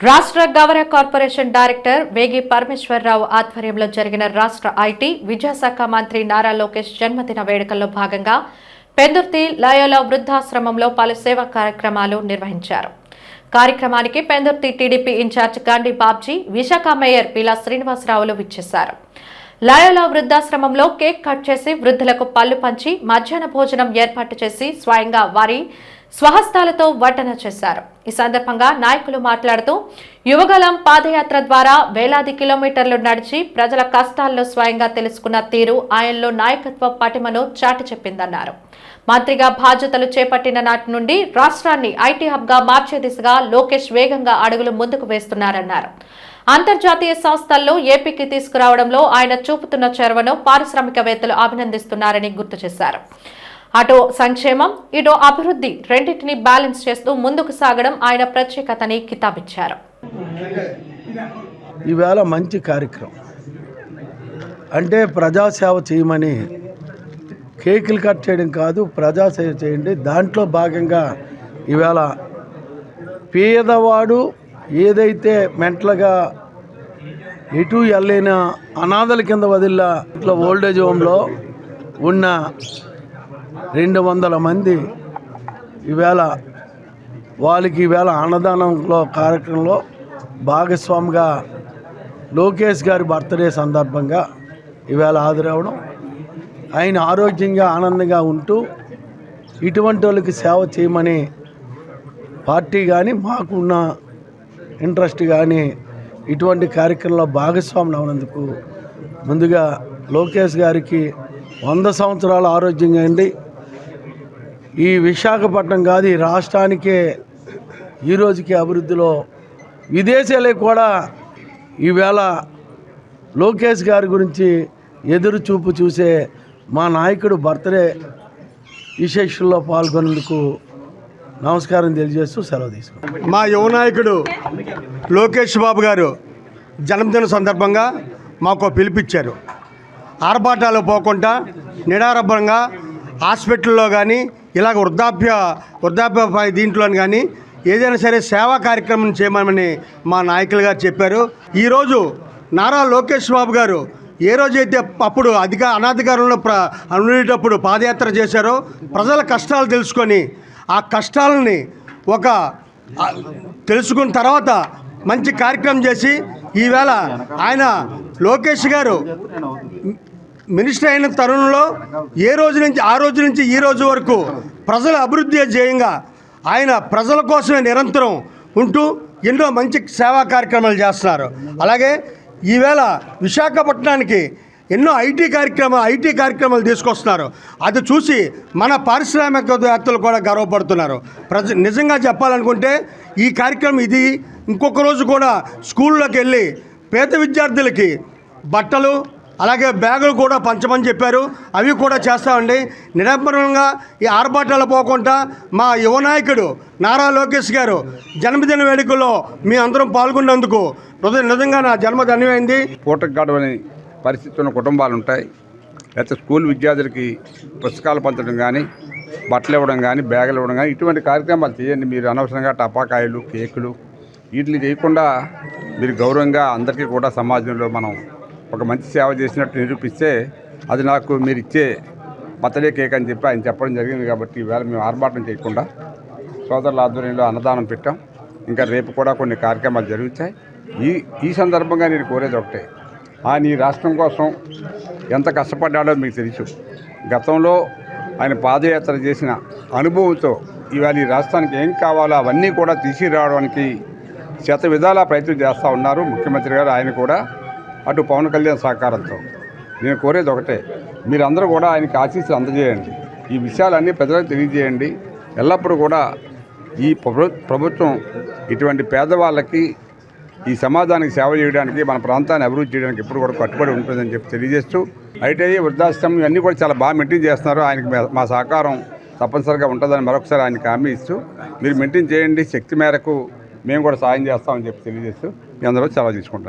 రాష్ట్ర గవర్న corporation director వేగి పరమేశ్వరరావు ఆధ్వర్యంలో జరిగిన రాష్ట్ర ఐటీ విద్యాశాఖ మంత్రి నారా లోకేష్ జన్మదిన వేడుకల్లో భాగంగా పెందుర్తి లయోలా వృద్ధాశ్రమంలో పలు సేవా కార్యక్రమాలు నిర్వహించారు. కార్యక్రమానికి Pendurthi TDP in-charge Gandhi Babji Visakha mayor Peela శ్రీనివాసరావులు విచ్చేశారు. లయోలా వృద్ధాశ్రమంలో కేక్ కట్ చేసి వృద్ధులకు పళ్ళు పంచి మధ్యాహ్న భోజనం ఏర్పాటు చేసి స్వయంగా వారి స్వహస్తాలతో వడ్డన చేశారు. ఈ సందర్భంగా నాయకులు మాట్లాడుతూ యువగలం పాదయాత్ర ద్వారా వేలాది కిలోమీటర్లు నడిచి ప్రజల కష్టాల్లో స్వయంగా తెలుసుకున్న తీరు ఆయనలో నాయకత్వ పటిమను చాటి చెప్పిందన్నారు. మంత్రిగా బాధ్యతలు చేపట్టిన నాటి నుండి రాష్ట్రాన్ని ఐటీ హబ్గా మార్చే దిశగా లోకేష్ వేగంగా అడుగులు ముందుకు వేస్తున్నారన్నారు. అంతర్జాతీయ సంస్థల్లో ఏపీకి తీసుకురావడంలో ఆయన చూపుతున్న చొరవను పారిశ్రామికవేత్తలు అభినందిస్తున్నారని గుర్తు చేశారు. అటు సంక్షేమం ఇటు అభివృద్ధి రెండింటిని బ్యాలెన్స్ చేస్తూ ముందుకు సాగడం ఆయన ప్రత్యేకతని కితాబిచ్చారు. ఈవేళ మంచి కార్యక్రమం. అంటే ప్రజాసేవ చేయమని కేకులు కట్ చేయడం కాదు ప్రజాసేవ చేయండి. దాంట్లో భాగంగా ఈవేళ పేదవాడు ఏదైతే మెంటల్గా ఎటు వెళ్ళిన అనాథల కింద వదిలిన ఇట్లా ఓల్డేజ్ హోమ్లో ఉన్న రెండు వందల మంది ఈవేళ వాళ్ళకి ఈవేళ అన్నదానంలో కార్యక్రమంలో భాగస్వామిగా లోకేష్ గారి బర్త్డే సందర్భంగా ఈవేళ హాజరవడం. ఆయన ఆరోగ్యంగా ఆనందంగా ఉంటూ ఇటువంటి వాళ్ళకి సేవ చేయమని పార్టీ కానీ మాకున్న ఇంట్రెస్ట్ కానీ ఇటువంటి కార్యక్రమంలో భాగస్వాములు అవనందుకు ముందుగా లోకేష్ గారికి వంద సంవత్సరాల ఆరోగ్యంగా అండి ఈ విశాఖపట్నం కాదు ఈ రాష్ట్రానికే ఈ రోజుకి అభివృద్ధిలో విదేశాలకు కూడా ఈవేళ లోకేష్ గారి గురించి ఎదురు చూపు చూసే మా నాయకుడు బర్త్డే విశేషంలో పాల్గొనేందుకు నమస్కారం తెలియజేస్తూ సెలవు తీసుకుంటాం మా యువ నాయకుడు లోకేష్ బాబు గారు జన్మదిన సందర్భంగా మాకు పిలిపించారు ఆర్భాటాలు పోకుండా నిడారభంగా హాస్పిటల్లో కానీ ఇలాగ వృద్ధాప్య వృద్ధాప్య దీంట్లో కానీ ఏదైనా సరే సేవా కార్యక్రమం చేయమని మా నాయకులు గారు చెప్పారు. ఈరోజు నారా లోకేష్ బాబు గారు ఏ రోజైతే అప్పుడు అధిక అనాధికారంలో ప్ర ఉండేటప్పుడు పాదయాత్ర చేశారో ప్రజల కష్టాలు తెలుసుకొని ఆ కష్టాలని ఒక తెలుసుకున్న తర్వాత మంచి కార్యక్రమం చేసి ఈవేళ ఆయన లోకేష్ గారు మినిస్టర్ అయిన తరుణంలో ఏ రోజు నుంచి ఆ రోజు నుంచి ఈ రోజు వరకు ప్రజల అభివృద్ధి ధ్యేయంగా ఆయన ప్రజల కోసమే నిరంతరం ఉంటూ ఎన్నో మంచి సేవా కార్యక్రమాలు చేస్తున్నారు. అలాగే ఈవేళ విశాఖపట్నానికి ఎన్నో ఐటీ కార్యక్రమాలు ఐటీ కార్యక్రమాలు తీసుకొస్తున్నారు. అది చూసి మన పారిశ్రామికవేత్తలు కూడా గర్వపడుతున్నారు. ప్రజ నిజంగా చెప్పాలనుకుంటే ఈ కార్యక్రమం ఇది ఇంకొక రోజు కూడా స్కూల్లోకి వెళ్ళి పేద విద్యార్థులకి బట్టలు అలాగే బ్యాగులు కూడా పంచమని చెప్పారు. అవి కూడా చేస్తామండి. నిరంతరంగా ఈ ఆర్భాటాలు పోకుండా మా యువ నాయకుడు నారా లోకేష్ గారు జన్మదిన వేడుకల్లో మీ అందరం పాల్గొన్నందుకు హృదయ నిజంగా నా జన్మ ధన్యమైంది. పూటకు గడవని పరిస్థితి ఉన్న కుటుంబాలు ఉంటాయి. లేకపోతే స్కూల్ విద్యార్థులకి పుస్తకాలు పంచడం కానీ బట్టలు ఇవ్వడం కానీ బ్యాగులు ఇవ్వడం కానీ ఇటువంటి కార్యక్రమాలు చేయండి. మీరు అనవసరంగా టపాకాయలు కేకులు వీటిని చేయకుండా మీరు గౌరవంగా అందరికీ కూడా సమాజంలో మనం ఒక మంచి సేవ చేసినట్టు నిరూపిస్తే అది నాకు మీరు ఇచ్చే బర్త్డే కేక్ అని చెప్పి ఆయన చెప్పడం జరిగింది కాబట్టి ఈవేళ మేము ఆర్భాటం చేయకుండా సోదరుల ఆధ్వర్యంలో అన్నదానం పెట్టాం. ఇంకా రేపు కూడా కొన్ని కార్యక్రమాలు జరుగుతాయి. ఈ ఈ సందర్భంగా నేను కోరేది ఒకటే. ఆయన ఈ రాష్ట్రం కోసం ఎంత కష్టపడ్డాడో మీకు తెలుసు. గతంలో ఆయన పాదయాత్ర చేసిన అనుభవంతో ఇవాళ ఈ రాష్ట్రానికి ఏం కావాలో అవన్నీ కూడా తీసుకురావడానికి శత విధాలా ప్రయత్నం చేస్తూ ఉన్నారు. ముఖ్యమంత్రి గారు ఆయన కూడా అటు పవన్ కళ్యాణ్ సహకారంతో. నేను కోరేది ఒకటే మీరందరూ కూడా ఆయనకి ఆశీస్సులు అందజేయండి. ఈ విషయాలన్నీ ప్రజలకు తెలియజేయండి. ఎల్లప్పుడూ కూడా ఈ ప్రభుత్వం ఇటువంటి పేదవాళ్ళకి ఈ సమాజానికి సేవ చేయడానికి మన ప్రాంతాన్ని అభివృద్ధి చేయడానికి ఎప్పుడు కూడా కట్టుబడి ఉంటుందని చెప్పి తెలియజేస్తూ ఐటీఐ వృద్ధాశ్రమం ఇవన్నీ కూడా చాలా బాగా మెయింటైన్ చేస్తున్నారు. ఆయనకి మా- మా సహకారం తప్పనిసరిగా ఉంటుందని మరొకసారి ఆయనకి హామీ ఇస్తూ మీరు మెయింటైన్ చేయండి. శక్తి మేరకు మేము కూడా సాయం చేస్తామని చెప్పి తెలియజేస్తూ మీ అందరూ చాలా తీసుకుంటాం